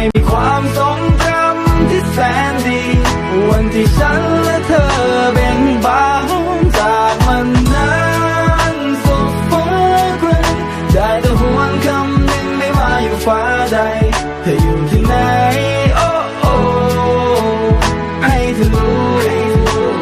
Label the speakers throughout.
Speaker 1: ม่มีความทรงจำที่แสนดี วันที่ฉันและเธอเบ่งบานจากมันนั้นสุดฟ้าไกลได้แต่หวนคำหนึ่งไม่ว่าอยู่ฟ้าใด เธออยู่ที่ไหน โอ้โอ้ให้เธอรู้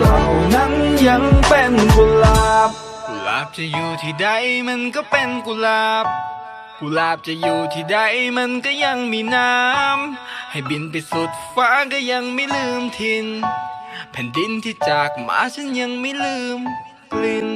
Speaker 1: เรานั้นยังเป็นกุหลาบกุหลาบจะอยู่ที่ใดมันก็เป็นกุหลาบ กุหลาบจะอยู่ที่ใดมันก็ยังมีน้ำ ให้บินไปสุดฟ้าก็ยังไม่ลืมทิน แผ่นดินที่จากมาฉันยังไม่ลืมกลิ่น